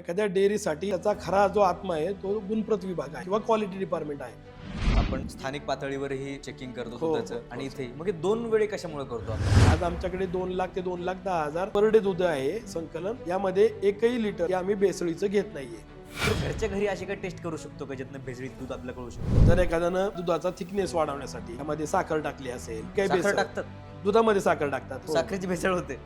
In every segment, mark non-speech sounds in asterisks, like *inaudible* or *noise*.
एखाद्या डेअरीसाठी त्याचा खरा जो आत्मा आहे तो गुणप्रत विभाग आहे किंवा क्वालिटी डिपार्टमेंट आहे. आपण स्थानिक पातळीवरही चेकिंग करतो हो, दुधाचं हो, आणि हो. इथे मग हे दोन वेळे कशामुळे करतो आपण? आज आमच्याकडे दोन लाख ते दोन लाख दहा हजार पर डे दूध आहे संकलन. यामध्ये एकही लिटर हे आम्ही बेसळीचं घेत नाहीये. तर घरच्या घरी अशी काही टेस्ट करू शकतो का ज्यातनं भेसळीत दूध आपल्याला कळू शकतो? जर एखाद्यानं दुधाचा थिकनेस वाढवण्यासाठी त्यामध्ये साखर टाकली असेल काही साखर भेसळ. टाकतात? दुधामध्ये साखर टाकतात हो. साखरेची भेसळ होते.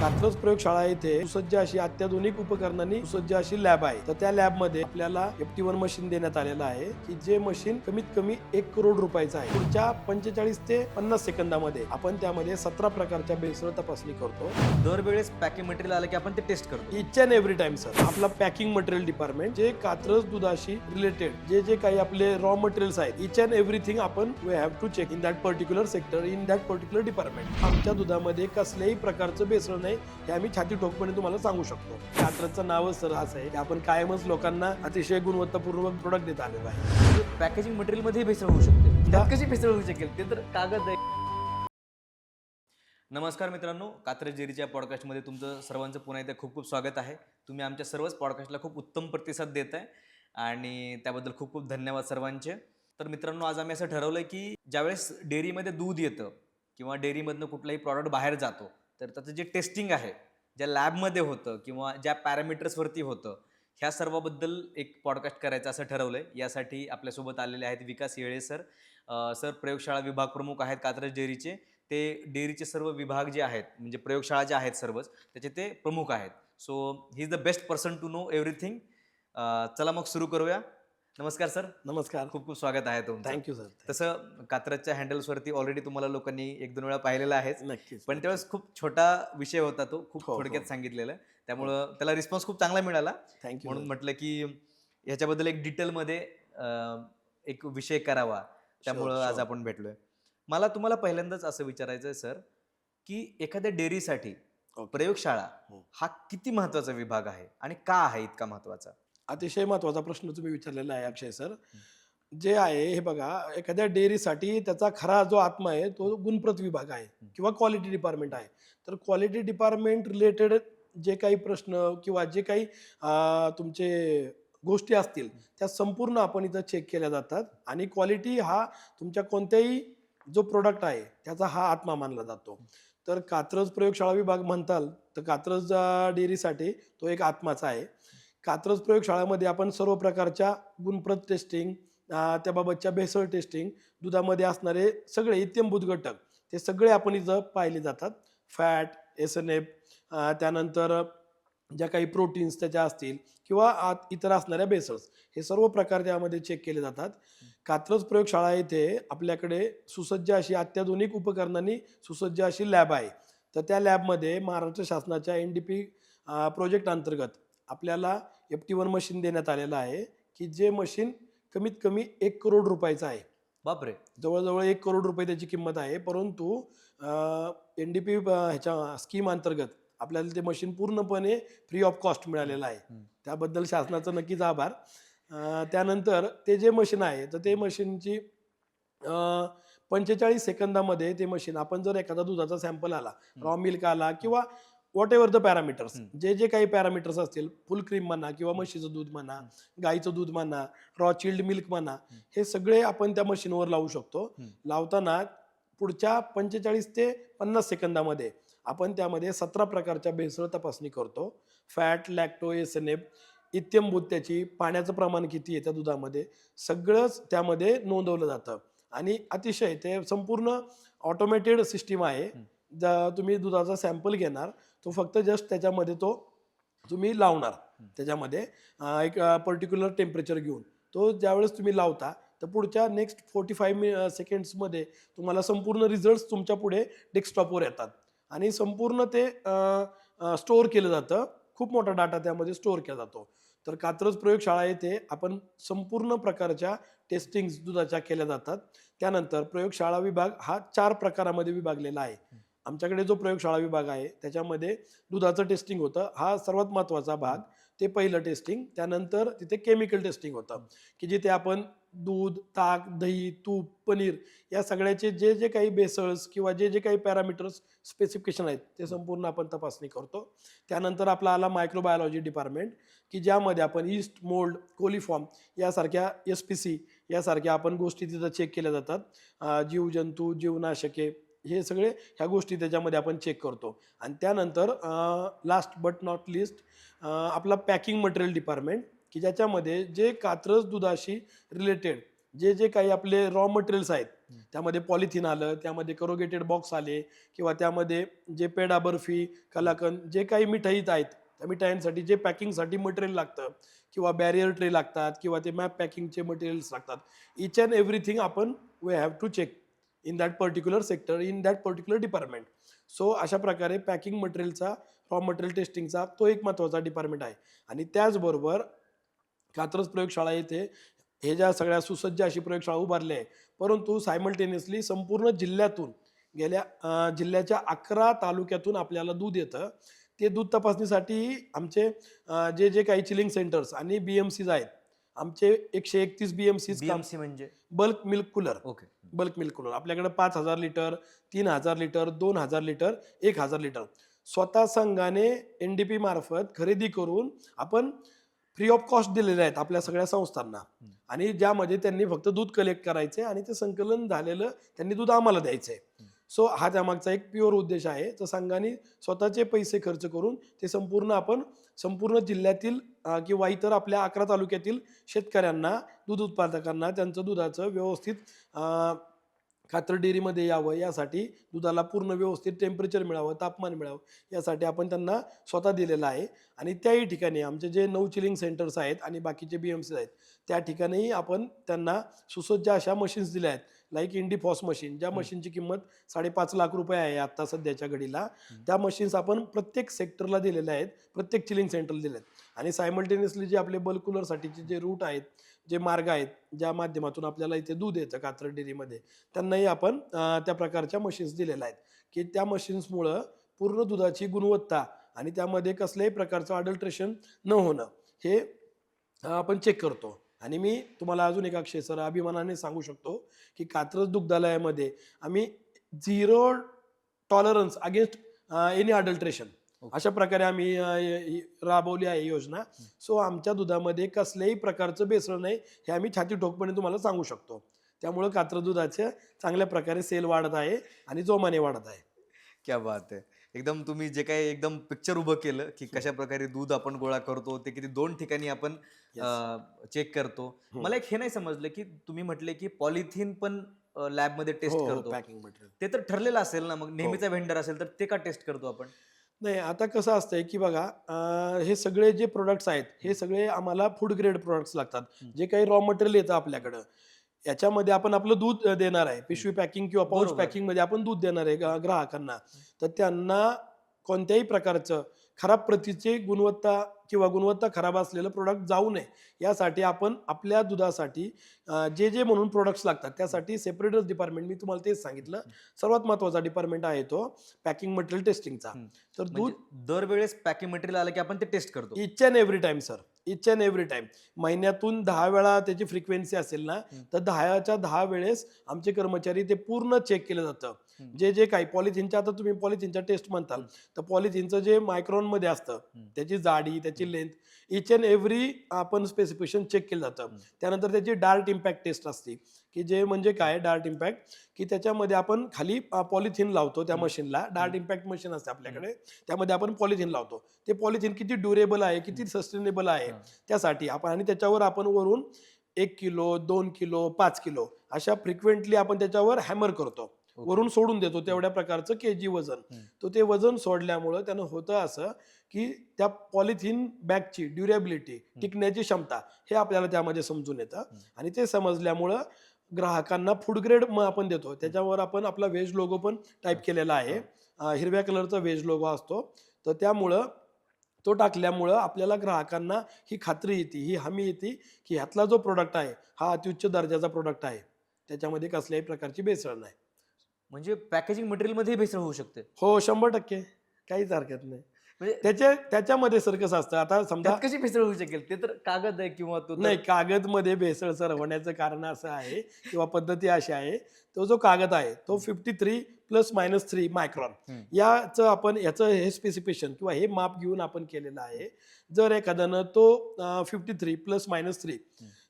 कात्रज प्रयोगशाळा येथे सुसज्ज अशी अत्याधुनिक उपकरणांनी सुसज्ज अशी लॅब आहे. तर त्या लॅबमध्ये आपल्याला एफटी वन मशीन देण्यात आलेलं आहे की जे मशीन कमीत कमी एक करोड रुपयाचं आहे. पुढच्या पंचेचाळीस ते पन्नास सेकंदामध्ये आपण त्यामध्ये सतरा प्रकारच्या भेसळ तपासणी करतो. दरवेळेस पॅकिंग मटेरियल आलं की आपण ते टेस्ट करतो. Each and every time sir आपला पॅकिंग मटेरियल डिपार्टमेंट जे कात्रज दुधाशी रिलेटेड जे जे काही आपले रॉ मटेरियल्स आहेत इच अँड एव्हरीथिंग आपण we have to check in that particular sector in that particular department आमच्या दुधामध्ये कसल्याही प्रकारचं बेसळ नाही हे आम्ही छाती ठोकपणे तुम्हाला सांगू शकतो. कात्रजचं नावच सर असं आहे की आपण कायमच लोकांना अतिशय गुणवत्तापूर्वक प्रोडक्ट देत आलेलो आहे. पॅकेजिंग मटेरियलमध्ये भेसळ होऊ शकते. त्यात कशी भेसळ होऊ शकेल? ते तर कागद आहे. नमस्कार मित्रांनो कात्रज जेरीच्या पॉडकास्टमध्ये तुमचं सर्वांचं पुन्हा एकदा खूप खूप स्वागत आहे. तुम्ही आमच्या सर्वच पॉडकास्टला खूप उत्तम प्रतिसाद देत आहे आणि त्याबद्दल खूप खूप धन्यवाद सर्वांचे. तर मित्रांनो आज आम्ही असं ठरवलं की ज्यावेळेस डेअरीमध्ये दूध येतं किंवा डेअरीमधनं कुठलाही प्रॉडक्ट बाहेर जातो तर त्याचं जे टेस्टिंग आहे ज्या लॅबमध्ये होतं किंवा ज्या पॅरामीटर्सवरती होतं ह्या सर्वाबद्दल एक पॉडकास्ट करायचं असं ठरवलं आहे यासाठी आपल्यासोबत आलेले आहेत विकास येळे सर सर प्रयोगशाळा विभाग प्रमुख आहेत कात्रज डेअरीचे. ते डेअरीचे सर्व विभाग जे आहेत म्हणजे प्रयोगशाळा ज्या आहेत सर्वच त्याचे ते प्रमुख आहेत. So he is the best person to know everything चला मग सुरू करूया. नमस्कार सर. नमस्कार. खूप खूप स्वागत आहे तुमचं. थँक्यू सर तसं कात्रजच्या हँडल्सवरती ऑलरेडी तुम्हाला लोकांनी एक दोन वेळा पाहिलेलं आहेच. नक्कीच पण त्यावेळेस खूप छोटा विषय होता तो खूप हो, थोडक्यात हो. सांगितलेलं. त्यामुळं त्याला रिस्पॉन्स खूप चांगला मिळाला. थँक्यू म्हणून म्हटलं की ह्याच्याबद्दल एक डिटेलमध्ये एक विषय करावा. त्यामुळं आज. आपण भेटलोय. मला तुम्हाला पहिल्यांदाच असं विचारायचं आहे सर की एखाद्या डेअरीसाठी. प्रयोगशाळा हो. हा किती महत्त्वाचा विभाग आहे आणि का आहे इतका महत्त्वाचा अतिशय महत्त्वाचा प्रश्न तुम्ही विचारलेला आहे अक्षय सर. जे आहे हे बघा एखाद्या डेअरीसाठी त्याचा खरा जो आत्मा आहे तो गुणप्रत विभाग आहे किंवा क्वालिटी डिपार्टमेंट आहे. तर क्वालिटी डिपार्टमेंट रिलेटेड जे काही प्रश्न किंवा जे काही तुमचे गोष्टी असतील त्या संपूर्ण आपण इथं चेक केल्या जातात आणि क्वालिटी हा तुमच्या कोणत्याही जो प्रोडक्ट आहे त्याचा हा आत्मा मानला जातो. तर कात्रज प्रयोगशाळा विभाग म्हणताल तर कात्रज डेअरीसाठी तो एक आत्माचा आहे. कात्रज प्रयोगशाळामध्ये आपण सर्व प्रकारच्या गुणप्रत टेस्टिंग त्याबाबतच्या भेसळ टेस्टिंग दुधामध्ये असणारे सगळे इत्यंभूत घटक ते सगळे आपण इथं पाहिले जातात. फॅट एस एन एफ त्यानंतर ज्या काही प्रोटीन्स त्याच्या असतील किंवा आत इतर असणाऱ्या बेसल्स हे सर्व प्रकार त्यामध्ये चेक केले जातात. कात्रज प्रयोगशाळा येथे आपल्याकडे सुसज्ज अशी अत्याधुनिक उपकरणांनी सुसज्ज अशी लॅब आहे. तर त्या लॅबमध्ये महाराष्ट्र शासनाच्या एन डी पी प्रोजेक्ट अंतर्गत आपल्याला एफ टी वन मशीन देण्यात आलेलं आहे की जे मशीन कमीत कमी एक करोड रुपयाचं आहे. बापरे. जवळजवळ एक करोड रुपये त्याची किंमत आहे. परंतु एन डी पी ह्याच्या स्कीम अंतर्गत आपल्याला ते मशीन पूर्णपणे फ्री ऑफ कॉस्ट मिळालेलं आहे. त्याबद्दल शासनाचा नक्कीच आभार. त्यानंतर ते जे मशीन आहे तर ते मशीनची पंचेचाळीस सेकंदामध्ये ते मशीन आपण जर एखादा दुधाचा सॅम्पल आला रॉ मिल्क आला किंवा व्हॉट एव्हर द पॅरामीटर्स. जे जे काही पॅरामीटर्स असतील फुल क्रीम म्हणा किंवा म्हशीचं दूध म्हणा गाईचं दूध म्हणा रॉ चिल्ड मिल्क म्हणा हे सगळे आपण त्या मशीनवर लावू शकतो. लावताना पुढच्या पंचेचाळीस ते पन्नास सेकंदामध्ये आपण त्यामध्ये सतरा प्रकारच्या भेसळ तपासणी करतो. Fat lacto S N F इत्यंभूत त्याची पाण्याचं प्रमाण किती आहे त्या दुधामध्ये सगळंच त्यामध्ये नोंदवलं जातं. आणि अतिशय ते संपूर्ण ऑटोमेटेड सिस्टीम आहे. ज्या तुम्ही दुधाचा सॅम्पल घेणार तो फक्त जस्ट त्याच्यामध्ये तो तुम्ही लावणार. त्याच्यामध्ये एक पर्टिक्युलर टेम्परेचर घेऊन. तो ज्यावेळेस तुम्ही लावता तर पुढच्या नेक्स्ट फोर्टी फाईव्ह सेकंड्समध्ये तुम्हाला संपूर्ण रिझल्ट्स तुमच्यापुढे डेस्कटॉपवर येतात. आणि संपूर्ण ते स्टोअर केलं जातं. खूप मोठा डाटा त्यामध्ये स्टोअर केला जातो. तर कात्रज प्रयोगशाळा येथे आपण संपूर्ण प्रकारच्या टेस्टिंग्स दुधाच्या केल्या जातात. त्यानंतर प्रयोगशाळा विभाग हा चार प्रकारामध्ये विभागलेला आहे. आमच्याकडे जो प्रयोगशाळा विभाग आहे त्याच्यामध्ये दुधाचं टेस्टिंग होतं. हा सर्वात महत्त्वाचा भाग. ते पहिलं टेस्टिंग त्यानंतर तिथे केमिकल टेस्टिंग होतं. की जिथे आपण दूध ताक दही तूप पनीर या सगळ्याचे जे जे काही बेसल्स किंवा जे जे काही पॅरामीटर्स स्पेसिफिकेशन आहेत ते संपूर्ण आपण तपासणी करतो. त्यानंतर आपला आला मायक्रोबायोलॉजी डिपार्टमेंट की ज्यामध्ये आपण ईस्ट मोल्ड कोलिफॉर्म यासारख्या एस पी सी यासारख्या आपण गोष्टी तिथं चेक केल्या जातात. जीवजंतू जीवनाशके हे सगळे ह्या गोष्टी त्याच्यामध्ये आपण चेक करतो. आणि त्यानंतर लास्ट बट नॉट लिस्ट आपला पॅकिंग मटेरियल डिपार्टमेंट की ज्याच्यामध्ये जे कात्रज दुधाशी रिलेटेड जे जे काही आपले रॉ मटेरियल्स आहेत त्यामध्ये पॉलिथिन आलं त्यामध्ये करोगेटेड बॉक्स आले किंवा त्यामध्ये जे पेडा बर्फी कलाकंद जे काही मिठाईत आहेत त्या मिठाईंसाठी जे पॅकिंगसाठी मटेरियल लागतं किंवा बॅरियर ट्रे लागतात किंवा ते मॅप पॅकिंगचे मटेरियल्स लागतात इच अँड एव्हरीथिंग आपण we have to check in that particular sector in that particular department so अशा प्रकारे पॅकिंग मटेरियलचा रॉ मटेरियल टेस्टिंगचा तो एक महत्त्वाचा डिपार्टमेंट आहे. आणि त्याचबरोबर कात्रज प्रयोगशाळा येथे हे ज्या सगळ्या सुसज्ज अशी प्रयोगशाळा उभारली आहे परंतु सायमल्टेनियसली संपूर्ण जिल्ह्यातून गेल्या जिल्ह्याच्या अकरा तालुक्यातून आपल्याला दूध येतं. ते दूध तपासणीसाठी आमचे जे जे काही चिलिंग सेंटर्स आणि बी एम सीज आहेत आमचे एकशे एकतीस बी एम सीज बीएमसी म्हणजे? Bulk milk cooler okay bulk milk cooler आपल्याकडे पाच हजार लिटर तीन हजार लिटर दोन हजार लिटर एक हजार लिटर स्वतः संघाने एन डी पी मार्फत खरेदी करून आपण फ्री ऑफ कॉस्ट दिलेले आहेत आपल्या सगळ्या संस्थांना. आणि ज्यामध्ये त्यांनी फक्त दूध कलेक्ट करायचे आणि ते संकलन झालेलं त्यांनी दूध आम्हाला द्यायचंय. सो हा त्यामागचा एक प्युअर उद्देश आहे. तर संघाने स्वतःचे पैसे खर्च करून ते संपूर्ण आपण संपूर्ण जिल्ह्यातील किंवा इतर आपल्या अकरा तालुक्यातील शेतकऱ्यांना दूध उत्पादकांना त्यांचं दुधाचं व्यवस्थित खातर डेअरीमध्ये यावं यासाठी दुधाला पूर्ण व्यवस्थित टेम्परेचर मिळावं तापमान मिळावं यासाठी आपण त्यांना स्वतः दिलेलं आहे. आणि त्याही ठिकाणी आमचे जे नऊ चिलिंग सेंटर्स आहेत आणि बाकीचे बी एम सी आहेत त्या ठिकाणीही आपण त्यांना सुसज्ज अशा मशीन्स दिल्या आहेत. लाईक इंडी फॉस मशीन ज्या मशीनची किंमत साडेपाच लाख रुपये आहे आत्ता सध्याच्या घडीला त्या मशीन्स आपण प्रत्येक सेक्टरला दिलेल्या आहेत प्रत्येक चिलिंग सेंटरला दिल्या आहेत. आणि सायमल्टेनियसली जे आपले बल्क कूलरसाठीचे जे रूट आहेत जे मार्ग आहेत ज्या माध्यमातून आपल्याला इथे दूध येतं कात्र डेअरीमध्ये त्यांनाही आपण त्या प्रकारच्या मशीन्स दिलेल्या आहेत. की त्या मशीन्समुळं पूर्ण दुधाची गुणवत्ता आणि त्यामध्ये कसल्याही प्रकारचं अडल्ट्रेशन न होणं हे आपण चेक करतो. आणि मी तुम्हाला अजून एका अक्षय सर अभिमानाने सांगू शकतो की कात्रज दुग्धालयामध्ये आम्ही zero tolerance against any adulteration. अशा प्रकारे आम्ही राबवली आहे योजना. सो आमच्या दुधामध्ये कसल्याही प्रकारचं बेसळ नाही हे आम्ही छाती ठोकपणे तुम्हाला सांगू शकतो. त्यामुळं कात्र दुधाचे चांगल्या प्रकारे सेल वाढत आहे आणि जोमाने वाढत आहे. क्या बात आहे. एकदम तुम्ही जे काही एकदम पिक्चर उभं केलं की कशा प्रकारे दूध आपण गोळा करतो ते किती दोन ठिकाणी आपण चेक करतो. मला एक हे नाही समजलं की तुम्ही म्हटले की पॉलिथिन पण लॅबमध्ये टेस्ट करतो. पॅकिंग मटेरियल ते तर ठरलेलं असेल ना मग नेहमीचा व्हेंडर असेल तर ते का टेस्ट करतो आपण? नाही आता कसं असतंय की बघा हे सगळे जे प्रोडक्ट्स आहेत हे सगळे आम्हाला फूड ग्रेड प्रोडक्ट्स लागतात. जे काही रॉ मटेरियल येतं आपल्याकडं याच्यामध्ये आपण आपलं दूध देणार आहे. पिशवी पॅकिंग किंवा पाऊच बरोबर. पॅकिंगमध्ये आपण दूध देणार आहे ग्राहकांना. तर त्यांना कोणत्याही प्रकारचं खराब प्रतीची गुणवत्ता किंवा गुणवत्ता खराब असलेलं प्रोडक्ट जाऊ नये. यासाठी आपण आपल्या दुधासाठी जे जे म्हणून प्रोडक्ट्स लागतात त्यासाठी सेपरेटच डिपार्टमेंट मी तुम्हाला तेच सांगितलं. सर्वात महत्त्वाचा डिपार्टमेंट आहे तो पॅकिंग मटेरियल टेस्टिंगचा. तर दूध म्हणजे दरवेळेस पॅकिंग मटेरियल आलं की आपण ते टेस्ट करतो. Each and every time sir each and every time महिन्यातून दहा वेळा त्याची फ्रिक्वेन्सी असेल ना. तर दहाच्या दहा वेळेस आमचे कर्मचारी ते पूर्ण चेक केलं जातं. जे जे काही पॉलिथिनच्या आता तुम्ही पॉलिथिनच्या टेस्ट म्हणताल तर पॉलिथिनचं जे मायक्रॉनमध्ये असतं. त्याची जाडी त्याची लेंथ इच अँड एव्हरी आपण स्पेसिफिकेशन चेक केलं जातं. त्यानंतर त्याची डार्ट इम्पॅक्ट टेस्ट असते की जे म्हणजे काय डार्ट इम्पॅक्ट? की त्याच्यामध्ये आपण खाली पॉलिथिन लावतो त्या. मशीनला. डार्ट इम्पॅक्ट मशीन असते आपल्याकडे. त्यामध्ये आपण पॉलिथिन लावतो. ते पॉलिथिन किती ड्युरेबल आहे किती सस्टेनेबल आहे. त्यासाठी आपण आणि त्याच्यावर आपण वरून एक किलो दोन किलो पाच किलो अशा फ्रिक्वेंटली आपण त्याच्यावर हॅमर करतो. ओके. वरून सोडून देतो तेवढ्या प्रकारचं के जी वजन. हम्म. तो ते वजन सोडल्यामुळं त्यानं होतं असं की त्या पॉलिथिन बॅगची ड्युरेबिलिटी टिकण्याची क्षमता हे आपल्याला त्यामध्ये समजून येतं. आणि ते समजल्यामुळं ग्राहकांना फूड ग्रेड मग आपण देतो. त्याच्यावर आपण आपला व्हेज लोगो पण टाईप केलेला आहे. हिरव्या कलरचा व्हेज लोगो असतो. तर त्यामुळं तो टाकल्यामुळं आपल्याला ग्राहकांना ही खात्री येते ही हमी येते की ह्यातला जो प्रोडक्ट आहे हा अत्युच्च दर्जाचा प्रोडक्ट आहे. त्याच्यामध्ये कसल्याही प्रकारची भेसळ नाही. म्हणजे पॅकेजिंग मटेरियलमध्ये भेसळ होऊ शकते. हो शंभर टक्के. काहीच हरकत नाही. त्याच्या त्याच्यामध्ये सर कसं असतं आता समजा कशी भेसळ होऊ शकेल? ते तर कागद आहे किंवा तो नाही कागदमध्ये भेसळ सर होण्याचं कारण असं आहे किंवा पद्धती अशी आहे तो जो कागद आहे तो fifty three plus minus three micron. याचं आपण याचं हे स्पेसिफिकेशन किंवा हे माप घेऊन आपण केलेलं आहे. जर एखाद्यानं तो fifty three plus minus three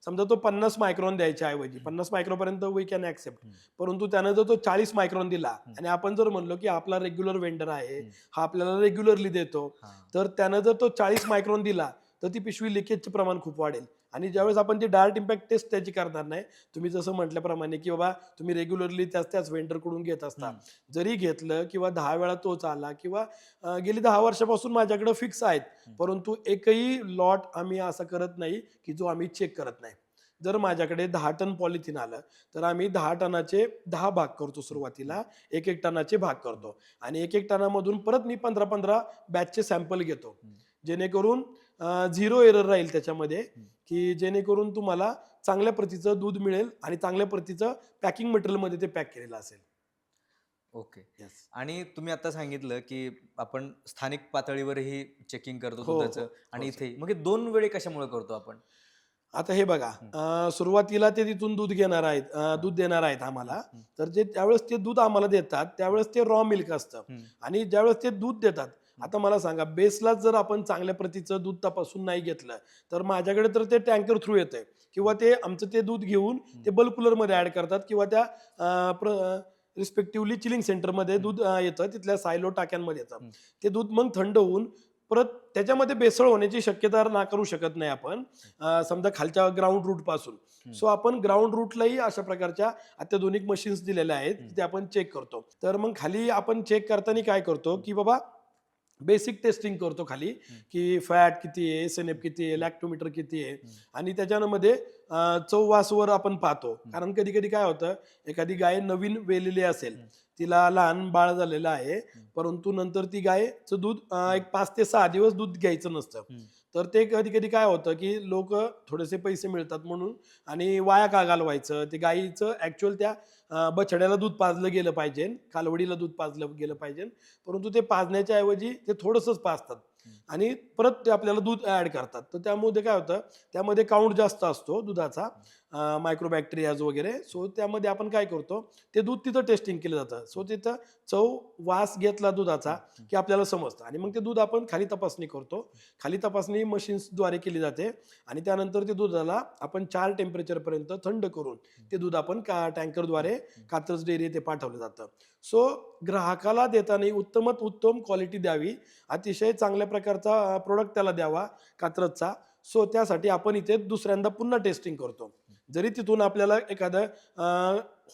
समजा तो पन्नास मायक्रॉन द्यायच्या ऐवजी पन्नास मायक्रॉनपर्यंत वी कॅन ऍक्सेप्ट. परंतु त्यानं जर तो चाळीस मायक्रॉन दिला. आणि आपण जर म्हणलो की आपला रेग्युलर वेंडर आहे. हा आपल्याला रेग्युलरली देतो. तर त्यानं जर तो चाळीस मायक्रॉन दिला तर ती पिशवी लिकेजचं प्रमाण खूप वाढेल आणि ज्यावेळेस आपण ती डायरेक्ट इम्पॅक्ट टेस्ट त्याची करणार नाही तुम्ही जसं म्हटल्याप्रमाणे की बाबा तुम्ही रेग्युलरली त्याच त्याच वेंडरकडून घेत असता. जरी घेतलं किंवा दहा वेळा तोच आला किंवा गेली दहा वर्षापासून माझ्याकडे फिक्स आहेत. परंतु एकही लॉट आम्ही असं करत नाही की जो आम्ही चेक करत नाही. जर माझ्याकडे दहा टन पॉलिथिन आलं तर आम्ही दहा टनाचे दहा भाग करतो सुरुवातीला. एक एक टनाचे भाग करतो. आणि एक एक टनामधून परत मी पंधरा पंधरा बॅचचे सॅम्पल घेतो. जेणेकरून झिरो एरर राहील त्याच्यामध्ये. की जेणेकरून तुम्हाला चांगल्या प्रतीचं दूध मिळेल आणि चांगल्या प्रतीचं पॅकिंग मटेरियलमध्ये ते पॅक केलेलं असेल ओके Yes. आणि तुम्ही आता सांगितलं की आपण स्थानिक पातळीवरही चेकिंग करतो हो, हो. दुधाचं आणि हो. इथे मग हे दोन वेळे कशामुळे करतो आपण आता हे बघा सुरुवातीला ते तिथून दूध घेणार आहेत दूध देणार आहेत आम्हाला. तर जे त्यावेळेस ते दूध आम्हाला देतात त्यावेळेस ते रॉ मिल्क असतं. आणि ज्यावेळेस ते दूध देतात आता मला सांगा बेसलाच जर आपण चांगल्या प्रतीचं दूध तपासून नाही घेतलं तर माझ्याकडे तर ते टँकर थ्रू येतंय. किंवा ते आमचं ते दूध घेऊन ते बल्क कूलरमध्ये ऍड करतात किंवा त्या रिस्पेक्टिव्हली चिलिंग सेंटरमध्ये दूध येतं तिथल्या सायलो टाक्यांमध्ये येतं. ते दूध मग थंड होऊन परत त्याच्यामध्ये बेसळ होण्याची शक्यता नाकारू शकत नाही आपण समजा खालच्या ग्राउंड रूटपासून. सो आपण ग्राउंड रूटलाही अशा प्रकारच्या अत्याधुनिक मशीन्स दिलेल्या आहेत. ते आपण चेक करतो. तर मग खाली आपण चेक करताना काय करतो की बाबा बेसिक टेस्टिंग करतो खाली की फॅट किती आहे एस एन एफ किती आहे लॅक्टोमीटर किती आहे. आणि त्याच्यामध्ये चौवासवर आपण पाहतो. कारण कधी कधी काय होतं एखादी गाय नवीन वेलेली असेल. तिला लहान बाळ झालेलं आहे परंतु नंतर ती गायचं दूध एक पाच ते सहा दिवस दूध घ्यायचं नसतं. तर ते कधी कधी काय होतं की लोक थोडेसे पैसे मिळतात म्हणून आणि वाया का घालवायचं ते गाईचं ऍक्च्युअल त्या बछड्याला दूध पाजलं गेलं पाहिजे कालवडीला दूध पाजलं गेलं पाहिजे परंतु ते पाजण्याच्या ऐवजी ते थोडंसंच पाजतात. आणि परत ते आपल्याला दूध ऍड करतात. तर त्यामध्ये काय होतं? त्यामध्ये काउंट जास्त असतो दुधाचा. मायक्रोबॅक्टेरियाज वगैरे. सो त्यामध्ये आपण काय करतो ते दूध तिथं टेस्टिंग केलं जातं. सो तिथं चव वास घेतला दुधाचा की आपल्याला समजतं. आणि मग ते दूध आपण खाली तपासणी करतो. खाली तपासणी मशीन्सद्वारे केली जाते. आणि त्यानंतर ते दुधाला आपण चार टेम्परेचरपर्यंत थंड करून ते दूध आपण का टँकरद्वारे कात्रज डेअरी ते पाठवलं जातं. सो ग्राहकाला देताना उत्तमात उत्तम क्वालिटी द्यावी. अतिशय चांगल्या प्रकारचा प्रोडक्ट त्याला द्यावा कात्रजचा सो त्यासाठी आपण इथे दुसऱ्यांदा पुन्हा टेस्टिंग करतो. जरी तिथून आपल्याला एखादं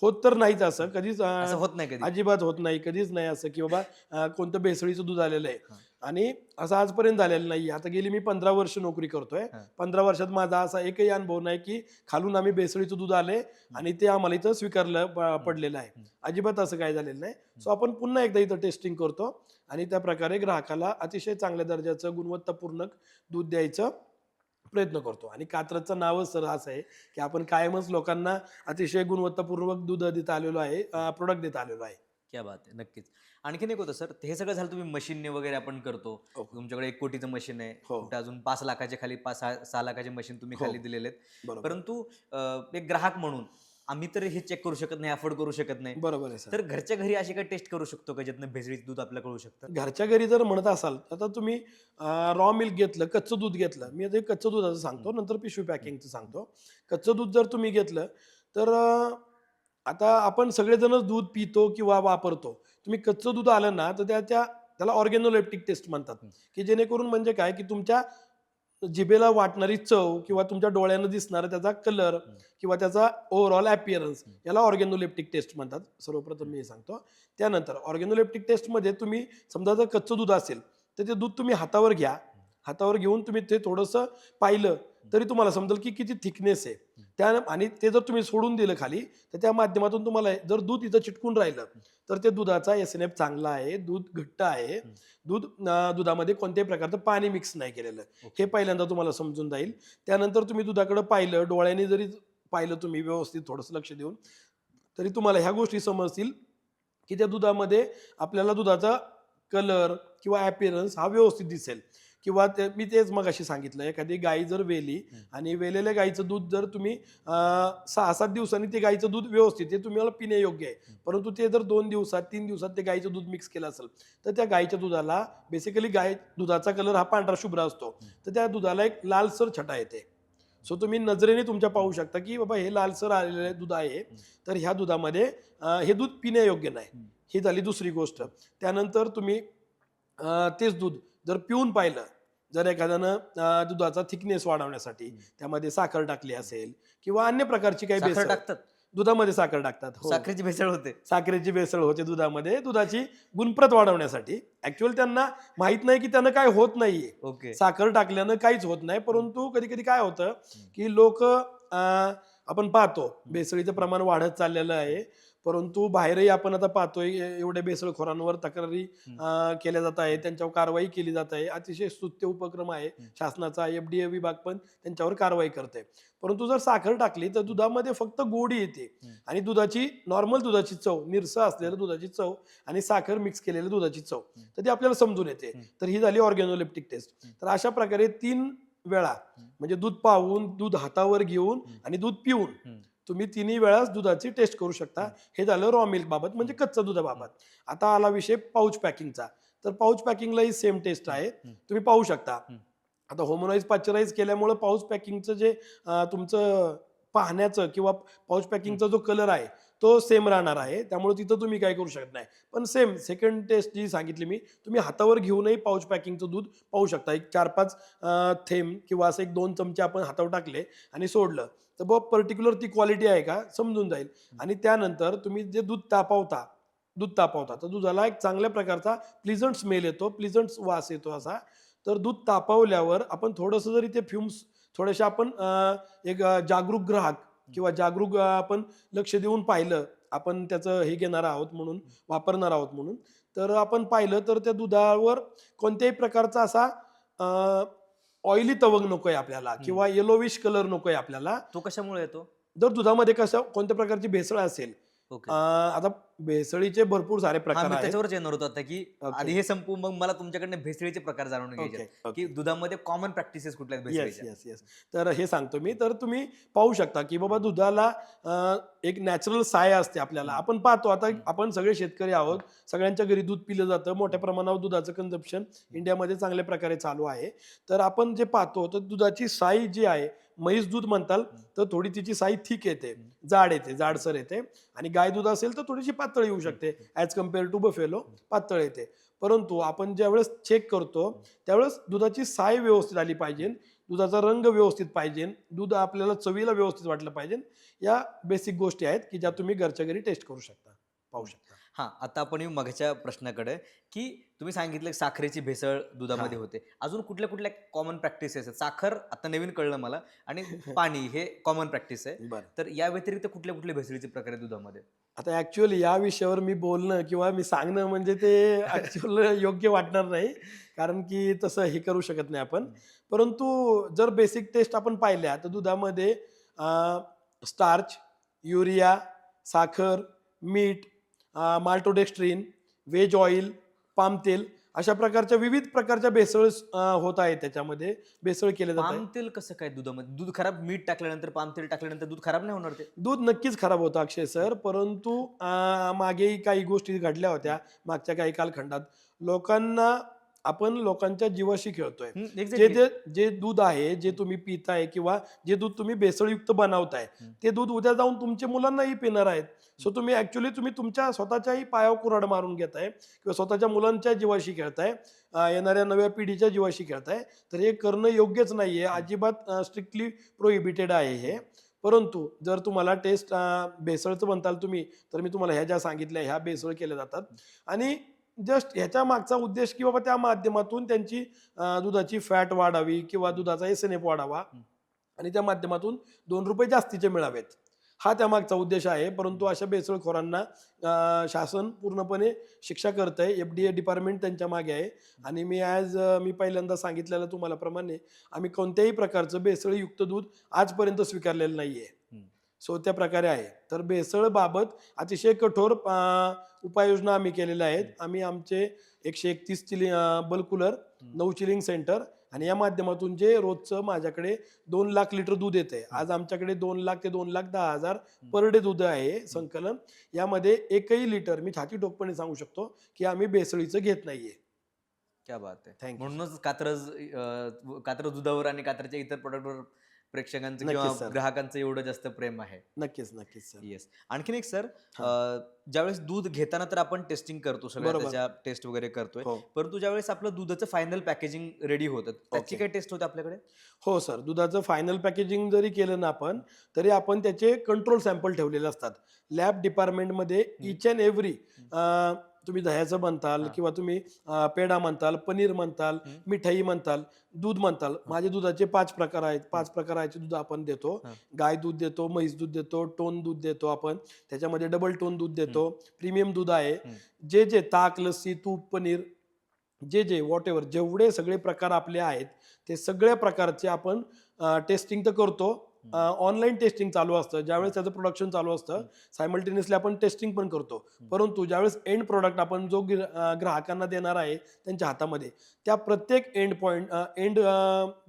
होत तर नाहीच असं कधीच होत नाही कधी. अजिबात होत नाही कधीच नाही असं की बाबा कोणतं भेसळीचं दूध आलेलं आहे. आणि असं आजपर्यंत झालेलं नाही. आता गेली मी पंधरा वर्ष नोकरी करतोय. पंधरा वर्षात माझा असा एकही अनुभव नाही की खालून आम्ही भेसळीचं दूध आले आणि ते आम्हाला इथं स्वीकारलं पडलेलं आहे. अजिबात असं काय झालेलं नाही. सो आपण पुन्हा एकदा इथं टेस्टिंग करतो आणि त्या प्रकारे ग्राहकाला अतिशय चांगल्या दर्जाचं गुणवत्तापूर्ण दूध द्यायचं. प्रयत्न करतो. आणि कात्रजचं नावच सर असं आहे की आपण कायमच लोकांना अतिशय गुणवत्तापूर्वक दूध देत आलेलो आहे प्रोडक्ट देत आलेलो आहे. क्या बात आहे. नक्कीच. आणखीन एक होतं सर हे सगळं झालं तुम्ही मशीनने वगैरे आपण करतो. हो. तुमच्याकडे एक कोटीचं मशीन आहे. हो. कुठे अजून पाच लाखाच्या खाली पाच सहा लाखाचे मशीन तुम्ही हो. खाली दिलेले आहेत. परंतु एक ग्राहक म्हणून आम्ही तर हे चेक करू शकत नाही अफोर्ड करू शकत नाही. बरोबर आहे सर तर घरच्या घरी अशी काही टेस्ट करू शकतो का ज्यातनं भेसळीचं दूध आपल्याला कळू शकतं? घरच्या घरी जर म्हणत असाल आता तुम्ही रॉ मिल्क घेतलं कच्चं दूध घेतलं. मी आता हे कच्चं दुधाचं सांगतो नंतर पिशवी पॅकिंगचं सांगतो. कच्चं दूध जर तुम्ही घेतलं तर आता आपण सगळेजणच दूध पितो किंवा वापरतो. तुम्ही कच्चं दूध आलं ना तर त्याच्या त्याला ऑर्गेनोलेप्टिक टेस्ट म्हणतात. की जेणेकरून म्हणजे काय की तुमच्या जिभेला वाटणारी चव किंवा तुमच्या डोळ्यानं दिसणारा त्याचा कलर किंवा त्याचा ओव्हरऑल अपिअरन्स. याला ऑर्गेनोलेप्टिक टेस्ट म्हणतात. सर्वप्रथम मी सांगतो. त्यानंतर ऑर्गेनोलेप्टिक टेस्टमध्ये तुम्ही समजा जर कच्चं दूध असेल तर ते दूध तुम्ही हातावर घ्या. हातावर घेऊन तुम्ही ते थोडंसं पाहिलं तरी तुम्हाला समजेल की किती थिकनेस आहे. त्या आणि ते जर तुम्ही सोडून दिलं खाली तर त्या माध्यमातून तुम्हाला जर दूध इथं चिटकून राहिलं तर ते दुधाचा एस एन एफ चांगला आहे दूध घट्ट आहे. दूध दुधामध्ये कोणत्याही प्रकारचं पाणी मिक्स नाही केलेलं. हे पहिल्यांदा तुम्हाला समजून जाईल. त्यानंतर तुम्ही दुधाकडे पाहिलं डोळ्यांनी जरी पाहिलं तुम्ही व्यवस्थित थोडंसं लक्ष देऊन तरी तुम्हाला ह्या गोष्टी समजतील की त्या दुधामध्ये आपल्याला दुधाचा कलर किंवा ॲपिरन्स हा व्यवस्थित दिसेल. किंवा ते मी तेच मग अशी सांगितलं एखादी गाई जर वेली आणि वेलेल्या गाईचं दूध जर तुम्ही सहा सात दिवसांनी ते गाईचं दूध व्यवस्थित ते तुम्हाला पिणे योग्य आहे. परंतु ते जर दोन दिवसात तीन दिवसात ते गाईचं दूध मिक्स केलं असेल तर त्या गाईच्या दुधाला बेसिकली गाय दुधाचा कलर हा पांढरा शुभ्र असतो. तर त्या दुधाला एक लालसर छटा येते. सो तुम्ही नजरेने तुमच्या पाहू शकता की बाबा हे लालसर आलेलं दूध आहे. तर ह्या दुधामध्ये हे दूध पिण्यायोग्य नाही. ही झाली दुसरी गोष्ट. त्यानंतर तुम्ही तेच दूध जर पिऊन पाहिलं जर एखाद्यानं दुधाचा थिकनेस वाढवण्यासाठी त्यामध्ये साखर टाकली असेल किंवा अन्य प्रकारची काही भेसळ. टाकतात? दुधामध्ये साखर टाकतात हो. साखरेची भेसळ होते. साखरेची भेसळ होते दुधामध्ये. दुधाची गुणप्रत वाढवण्यासाठी. ऍक्च्युअल त्यांना माहीत नाही की त्यांना काय होत नाहीये. ओके. साखर टाकल्यानं काहीच होत नाही. परंतु कधी कधी काय होतं की लोक आपण पाहतो भेसळीचं प्रमाण वाढत चाललेलं आहे. परंतु बाहेरही आपण आता पाहतोय एवढ्या भेसळखोरांवर तक्रारी केल्या जात आहे त्यांच्यावर कारवाई केली जात आहे. अतिशय स्तुत्य उपक्रम आहे. शासनाचा एफ डी ए विभाग पण त्यांच्यावर कारवाई करते परंतु जर साखर टाकली तर दुधामध्ये फक्त गोडी येते आणि दुधाची नॉर्मल दुधाची चव निरसा असलेल्या दुधाची चव आणि साखर मिक्स केलेल्या दुधाची चव तर ती आपल्याला समजून येते. तर ही झाली ऑर्गॅनोलेप्टिक टेस्ट. तर अशा प्रकारे तीन वेळा म्हणजे दूध पाहून दूध हातावर घेऊन आणि दूध पिऊन तुम्ही तिन्ही वेळाच दुधाची टेस्ट करू शकता. हे झालं रॉ मिल्क बाबत म्हणजे कच्चं दुधाबाबत आता आला विषय पाऊच पॅकिंगचा तर पाऊच पॅकिंगलाही सेम टेस्ट आहे. तुम्ही पाहू शकता. आता होमोनाईज पाश्चराईज केल्यामुळं पाऊच पॅकिंगचं जे तुमचं पाहण्याचं किंवा पाऊच पॅकिंगचा जो कलर आहे तो सेम राहणार आहे. त्यामुळे तिथं तुम्ही काय करू शकत नाही. पण सेम सेकंड टेस्ट जी सांगितली मी तुम्ही हातावर घेऊनही पाऊच पॅकिंगचं दूध पाहू शकता. एक चार पाच थेंब किंवा असं एक दोन चमचे आपण हातावर टाकले आणि सोडलं. तर बघ पर्टिक्युलर ती क्वालिटी आहे का? समजून जाईल. आणि त्यानंतर तुम्ही जे दूध तापवता दूध तापवता तर दुधाला एक चांगल्या प्रकारचा प्लिझंट स्मेल येतो प्लिझंट वास येतो असा. तर दूध तापवल्यावर आपण थोडंसं जरी ते फ्युम्स थोडेसे आपण एक जागरूक ग्राहक किंवा जागरूक आपण लक्ष देऊन पाहिलं आपण त्याचं हे घेणार आहोत म्हणून वापरणार आहोत म्हणून तर आपण पाहिलं तर त्या दुधावर कोणत्याही प्रकारचा असा ऑइली तवंग नकोय आपल्याला किंवा येलोविश कलर नकोय आपल्याला. तो कशामुळे येतो? जर दुधामध्ये कसं कोणत्या प्रकारची भेसळ असेल ओके. अं, आता भेसळीचे भरपूर सारे हा प्रकार मी आहेत. त्याच्यावरच येणार होतो आता की. आधी हे संपवून मग मला तुमच्याकडनं भेसळीचे प्रकार जाणून घ्यायचे आहेत. की दुधामध्ये कॉमन प्रॅक्टिसेस कुठल्या आहेत येस भेसळीच्या? येस येस तर हे सांगतो मी. तर तुम्ही पाहू शकता की बाबा दुधाला अं, एक नॅचरल साय असते आपल्याला. आपण पाहतो आता आपण सगळे शेतकरी आहोत. सगळ्यांच्या घरी दूध पिलं जातं. मोठ्या प्रमाणावर दुधाचं कन्झम्पशन इंडियामध्ये चांगल्या प्रकारे चालू आहे. तर आपण जे पाहतो तर दुधाची साई जी आहे म्हैस दूध म्हणताल तर थोडी तिची साई थिक येते जाड येते जाडसर येते. आणि गाय दूध असेल तर थोडीशी पातळ येऊ शकते ॲज कंपेअर टू बफेलो पातळ येते. परंतु आपण ज्यावेळेस चेक करतो त्यावेळेस दुधाची साय व्यवस्थित आली पाहिजे दुधाचा रंग व्यवस्थित पाहिजे दूध आपल्याला चवीला व्यवस्थित वाटलं पाहिजे या बेसिक गोष्टी आहेत की ज्या तुम्ही घरच्या घरी टेस्ट करू शकता पाहू शकता. हा आता आपण येऊ मगाच्या प्रश्नाकडे की तुम्ही सांगितलं साखरेची भेसळ दुधामध्ये होते. अजून कुठल्या कुठल्या कॉमन प्रॅक्टिसेस आहेत? साखर आता नवीन कळलं मला आणि *laughs* पाणी हे कॉमन प्रॅक्टिस आहे. बरं. तर या व्यतिरिक्त कुठल्या कुठल्या भेसळीचे प्रकार आहे दुधामध्ये? आता ऍक्च्युअली या विषयावर मी बोलणं किंवा मी सांगणं म्हणजे ते *laughs* ऍक्च्युअल योग्य वाटणार नाही. कारण की तसं हे करू शकत नाही आपण. परंतु जर बेसिक टेस्ट आपण पाहिल्या तर दुधामध्ये स्टार्च युरिया साखर मीठ माल्टोडेक्स्ट्रीन वेज ऑइल पाम तेल अशा प्रकारच्या विविध प्रकारच्या भेसळ होत आहेत त्याच्यामध्ये. भेसळ केले जात आहे पाम तेल कसं काय दुधामध्ये? दूध खराब मीठ टाकल्यानंतर पाम तेल टाकल्यानंतर दूध खराब नाही होणार ते? दूध नक्कीच खराब होतं अक्षय सर. परंतु मागेही काही गोष्टी घडल्या होत्या मागच्या काही कालखंडात. लोकांना आपण लोकांच्या जीवाशी खेळतोय. जे. जे जे दूध आहे जे तुम्ही पिताय किंवा जे दूध तुम्ही भेसळयुक्त बनवताय. ते दूध उद्या जाऊन तुमच्या मुलांनाही पिणार आहेत. सो तुम्ही ऍक्च्युली तुम्ही तुमच्या स्वतःच्याही पायावर कुऱ्हाड मारून घेताय किंवा स्वतःच्या मुलांच्या जीवाशी खेळताय येणाऱ्या नव्या पिढीच्या जीवाशी खेळताय तर हे करणं योग्यच नाहीये. अजिबात स्ट्रिक्टली प्रोहिबिटेड आहे हे. परंतु जर तुम्हाला टेस्ट भेसळचं म्हणताल तुम्ही तर मी तुम्हाला ह्या ज्या सांगितल्या ह्या भेसळ केल्या जातात. आणि जस्ट ह्याच्या मागचा उद्देश की बाबा त्या माध्यमातून त्यांची दुधाची फॅट वाढावी किंवा दुधाचा एस एन एफ वाढावा. आणि त्या माध्यमातून दोन रुपये जास्तीचे मिळावेत. हा त्यामागचा उद्देश आहे. परंतु अशा बेसळखोरांना शासन पूर्णपणे शिक्षा करत आहे एफ डी ए डिपार्टमेंट त्यांच्या मागे आहे. आणि मी ॲज मी पहिल्यांदा सांगितलेलं तुम्हाला प्रमाणे आम्ही कोणत्याही प्रकारचं भेसळयुक्त दूध आजपर्यंत स्वीकारलेलं नाही आहे सो त्या प्रकारे आहे. तर भेसळबाबत अतिशय कठोर उपाययोजना आम्ही केलेल्या आहेत. आम्ही आमचे एकशे एकतीस चिलिंग बल्क कूलर नऊ चिलिंग सेंटर आणि या माध्यमातून जे रोजचं माझ्याकडे दोन लाख लिटर दूध येते आज आमच्याकडे दोन लाख ते दोन लाख दहा हजार पर डे दूध आहे संकलन. यामध्ये एकही लिटर मी छाती टोकपणे सांगू शकतो की आम्ही भेसळीचं घेत नाहीये. क्या बात आहे. म्हणूनच कात्रज कात्रज दुधावर आणि कात्रजच्या इतर प्रोडक्टवर प्रेक्षकांचं नक्कीच, किंवा. ग्राहकांचं एवढं जास्त प्रेम आहे. नक्कीच नक्कीच सर. येस आणखीन एक सर हा. ज्यावेळेस दूध घेताना तर आपण टेस्टिंग करतो सगळ्या बरोबर. त्याच्या टेस्ट वगैरे करतोय. हो. परंतु ज्यावेळेस आपलं दुधाचं फायनल पॅकेजिंग रेडी होतं त्याची. काय टेस्ट होते आपल्याकडे? हो सर. दुधाचं फायनल पॅकेजिंग जरी केलं ना आपण तरी आपण त्याचे कंट्रोल सॅम्पल ठेवलेले असतात. लॅब डिपार्टमेंटमध्ये इच अँड एव्हरी तुम्ही दह्याचं म्हणताल. किंवा तुम्ही अं, पेढा म्हणताल पनीर म्हणताल. मिठाई म्हणताल दूध म्हणताल. माझे दुधाचे पाच प्रकार आहेत. पाच प्रकाराचे दूध आपण देतो. हा. गाय दूध देतो म्हैस दूध देतो टोन दूध देतो आपण. त्याच्यामध्ये डबल टोन दूध देतो. प्रीमियम दूध आहे. हम्म. जे जे ताक लस्सी तूप पनीर जे जे वॉट एव्हर जेवढे सगळे प्रकार आपले आहेत ते सगळ्या प्रकारचे आपण टेस्टिंग तर करतो. ऑनलाईन टेस्टिंग चालू असतं. ज्यावेळेस त्याचं प्रोडक्शन चालू असतं सायमल्टेनियसली आपण टेस्टिंग पण करतो. परंतु ज्यावेळेस एंड प्रोडक्ट आपण जो ग्राहकांना देणार आहे त्यांच्या हातामध्ये त्या प्रत्येक एंड पॉईंट एंड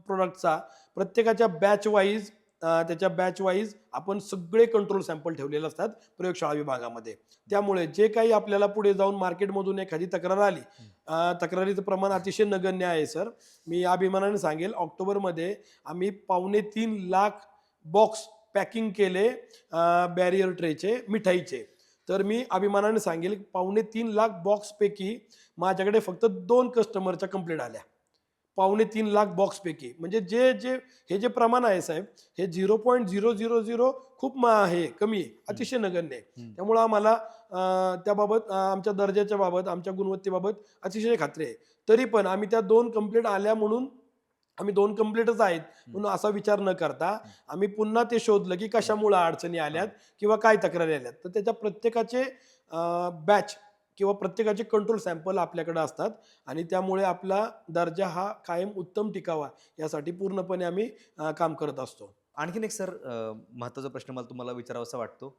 प्रोडक्टचा प्रत्येकाच्या बॅच वाईज त्याच्या बॅच वाईज आपण सगळे कंट्रोल सॅम्पल ठेवलेले असतात प्रयोगशाळा विभागामध्ये. त्यामुळे जे काही आपल्याला पुढे जाऊन मार्केटमधून एखादी तक्रार आली तक्रारीचं प्रमाण अतिशय नगण्य आहे सर मी अभिमानाने सांगेल ऑक्टोबरमध्ये आम्ही पावणे तीन लाख बॉक्स पॅकिंग केले बॅरियर ट्रेचे मिठाईचे. तर मी अभिमानाने सांगेल पावणे तीन लाख बॉक्सपैकी माझ्याकडे फक्त दोन कस्टमरच्या कंप्लेंट आल्या. पावणे तीन लाख बॉक्सपैकी. म्हणजे जे जे हे जे प्रमाण आहे साहेब हे zero point zero zero zero खूप मा- हे कमी आहे अतिशय नगण्य आहे. त्यामुळं आम्हाला त्याबाबत आमच्या दर्जाच्या बाबत आमच्या गुणवत्तेबाबत अतिशय खात्री आहे. तरी पण आम्ही त्या दोन कंप्लेंट आल्या म्हणून आम्ही दोन कंप्लेंटच आहेत. म्हणून असा विचार न करता आम्ही पुन्हा ते शोधलं की कशामुळे अडचणी आल्यात किंवा काय तक्रारी आल्यात. तर त्याच्या प्रत्येकाचे बॅच किंवा प्रत्येकाचे कंट्रोल सॅम्पल आपल्याकडे असतात आणि त्यामुळे आपला दर्जा हा कायम उत्तम टिकावा यासाठी पूर्णपणे आम्ही काम करत असतो. आणखीन एक सर महत्त्वाचा प्रश्न मला तुम्हाला विचारावासा वाटतो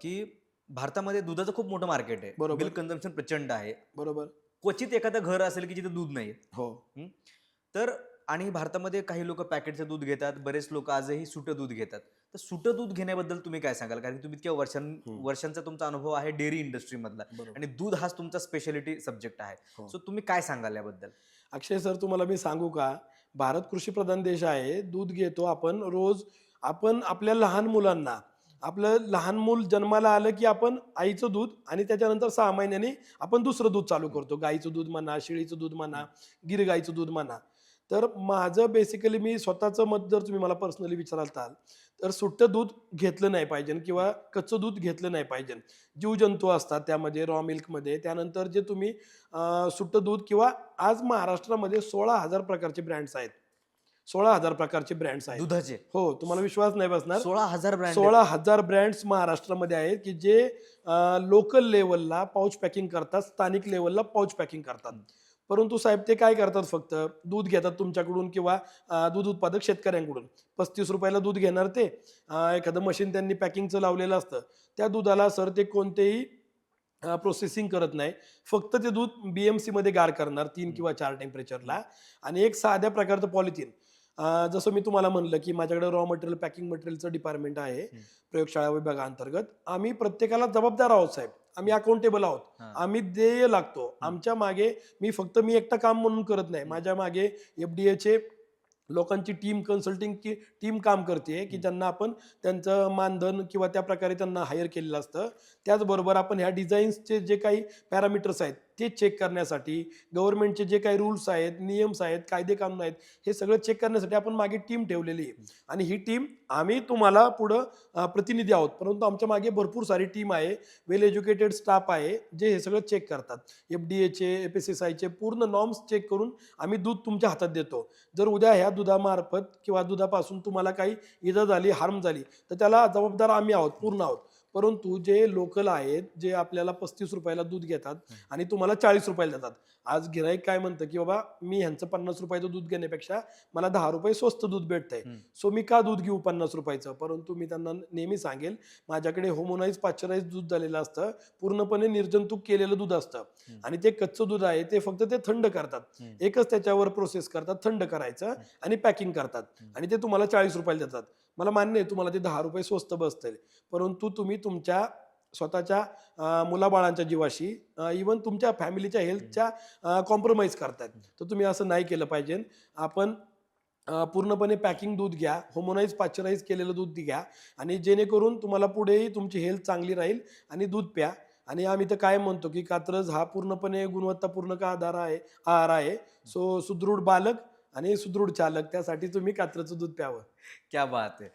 की भारतामध्ये दुधाचं खूप मोठं मार्केट आहे. बरोबर. मिल्क कन्झम्पन प्रचंड आहे. बरोबर. क्वचित एखादं घर असेल की जिथे दूध नाही हो? तर आणि भारतामध्ये काही लोक पॅकेटचं दूध घेतात बरेच लोक आजही सुटं दूध घेतात. तर सुटं दूध घेण्याबद्दल तुम्ही काय सांगाल? कारण की तुम्ही इतक्या वर्षां. वर्षांचा तुमचा अनुभव आहे डेअरी इंडस्ट्रीमधला आणि दूध हाच तुमचा स्पेशालिटी सब्जेक्ट आहे. हो. सो तुम्ही काय सांगाल याबद्दल? अक्षय सर तुम्हाला मी सांगू का? भारत कृषी प्रधान देश आहे दूध घेतो आपण रोज. आपण आपल्या लहान मुलांना आपलं लहान मूल जन्माला आलं की आपण आईचं दूध आणि त्याच्यानंतर सहा महिन्यांनी आपण दुसरं दूध चालू करतो. गाईचं दूध म्हणा शेळीचं दूध म्हणा गिर गाईचं दूध म्हणा. तर माझं बेसिकली मी स्वतःचं मत जर तुम्ही मला पर्सनली विचाराल तर सुट्टं दूध घेतलं नाही पाहिजे किंवा कच्चं दूध घेतलं नाही पाहिजे. जीवजंतू असतात त्यामध्ये रॉ मिल्कमध्ये त्यानंतर जे तुम्ही सुट्टं दूध किंवा आज महाराष्ट्रामध्ये सोळा हजार प्रकारचे ब्रँड्स आहेत. सोळा हजार प्रकारचे ब्रँड्स आहेत. दुधाचे? हो तुम्हाला विश्वास नाही बसणार. सोळा हजार ब्रँड सोळा हजार ब्रँड्स महाराष्ट्रामध्ये आहेत की जे लोकल लेवलला पाऊच पॅकिंग करतात स्थानिक लेवलला पाऊच पॅकिंग करतात. परंतु साहेब ते काय करतात फक्त? दूध घेतात तुमच्याकडून किंवा दूध उत्पादक शेतकऱ्यांकडून. पस्तीस रुपयाला दूध घेणार ते. एखादं मशीन त्यांनी पॅकिंगचं लावलेलं असतं. त्या दुधाला सर ते कोणतेही प्रोसेसिंग करत नाही. फक्त ते दूध बी एम सीमध्ये गार करणार तीन किंवा चार टेम्परेचरला आणि एक साध्या प्रकारचं पॉलिथिन जसं मी तुम्हाला म्हणलं की माझ्याकडे रॉ मटेरियल पॅकिंग मटेरियलचं डिपार्टमेंट आहे. प्रयोगशाळा विभागाअंतर्गत. आम्ही प्रत्येकाला जबाबदार आहोत साहेब. आम्ही अकाउंटेबल आहोत. आम्ही देय लागतो. आमच्या मागे मी फक्त मी एकटा काम म्हणून करत नाही. माझ्या मागे एफ डी एचे लोकांची टीम कन्सल्टिंग की टीम काम करते की ज्यांना आपण त्यांचं मानधन किंवा त्या प्रकारे त्यांना हायर केलेलं असतं. त्याचबरोबर आपण ह्या डिझाईन्सचे जे काही पॅरामीटर्स आहेत ते चेक करण्यासाठी गव्हर्नमेंटचे जे काही रूल्स आहेत नियम्स आहेत कायदे कानून आहेत हे सगळं चेक करण्यासाठी आपण मागे टीम ठेवलेली आहे. आणि ही टीम आम्ही तुम्हाला पुढं प्रतिनिधी आहोत. परंतु आमच्या मागे भरपूर सारी टीम आहे. वेल एज्युकेटेड स्टाफ आहे जे हे सगळं चेक करतात. एफ डी एचे एफ एस एस आयचे पूर्ण नॉर्म्स चेक करून आम्ही दूध तुमच्या हातात देतो. जर उद्या ह्या दुधामार्फत किंवा दुधापासून तुम्हाला काही इजा झाली हार्म झाली तर त्याला जबाबदार आम्ही आहोत पूर्ण आहोत. परंतु जे लोकल आहेत जे आपल्याला पस्तीस रुपयाला दूध घेतात आणि तुम्हाला चाळीस रुपयाला देतात. आज गिराईक काय म्हणतं की बाबा मी ह्यांचं पन्नास रुपयाचं दूध घेण्यापेक्षा मला दहा रुपये स्वस्त दूध भेटतंय. सो मी का दूध घेऊ पन्नास रुपयाचं? परंतु मी त्यांना नेहमी सांगेल माझ्याकडे होमोनाईज पाश्चराईज दूध झालेलं असतं. पूर्णपणे निर्जंतुक केलेलं दूध असतं. आणि ते कच्चं दूध आहे ते फक्त ते थंड करतात. एकच त्याच्यावर प्रोसेस करतात थंड करायचं आणि पॅकिंग करतात. आणि ते तुम्हाला चाळीस रुपयाला देतात. मला मान्य आहे तुम्हाला ते दहा रुपये स्वस्त बसतील. परंतु तुम्ही तुमच्या स्वतःच्या मुलाबाळांच्या जीवाशी इवन तुमच्या फॅमिलीच्या हेल्थच्या कॉम्प्रोमाइज करतात तर तुम्ही असं नाही केलं पाहिजे. आपण पूर्णपणे पॅकिंग दूध घ्या होमोनाईज पाश्चराईज केलेलं दूध घ्या आणि जेणेकरून तुम्हाला पुढेही तुमची हेल्थ चांगली राहील आणि दूध प्या. आणि आम्ही तर काय म्हणतो की कात्रज हा पूर्णपणे गुणवत्तापूर्ण का आधार आहे आहार आहे. सो सुदृढ बालक आणि सुदृढ चालक त्यासाठी तुम्ही कात्रचं दूध प्यावं. क्या बात आहे.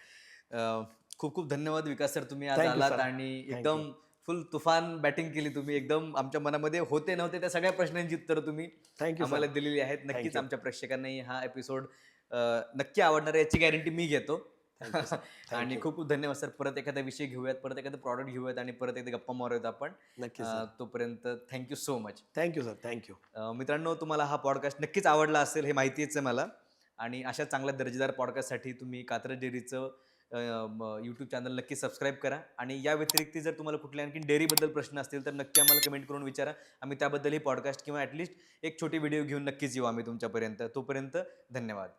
खूप खूप धन्यवाद विकास सर तुम्ही आज Thank you, आलात sir. आणि. एकदम फुल तुफान बॅटिंग केली तुम्ही. एकदम आमच्या मनामध्ये होते नव्हते त्या सगळ्या प्रश्नांची उत्तरं तुम्ही थँक्यू आम्हाला दिलेली आहेत. नक्कीच you. आमच्या प्रेक्षकांनाही हा एपिसोड नक्की आवडणार आहे याची गॅरंटी मी घेतो. *laughs* आणि you. खूप खूप धन्यवाद सर परत एखादा विषय घेऊयात परत एखादं प्रॉडक्ट घेऊयात आणि परत एकदा गप्पा मारूयात आपण. नक्की अं, तोपर्यंत thank you so much thank you अ, मित्रांनो तुम्हाला हा पॉडकास्ट नक्कीच आवडला असेल हे माहितीच आहे मला. आणि अशा चांगल्या दर्जेदार पॉडकास्टसाठी तुम्ही कात्र डेअरीचं यूट्यूब चॅनल नक्की सबस्क्राईब करा. आणि या व्यतिरिक्त जर तुम्हाला कुठल्या आणखी डेअरीबद्दल प्रश्न असतील तर नक्की आम्हाला कमेंट करून विचारा. आम्ही त्याबद्दलही पॉडकास्ट किंवा ॲटलिस्ट एक छोटी व्हिडिओ घेऊन नक्कीच येऊ आम्ही तुमच्यापर्यंत. तोपर्यंत धन्यवाद.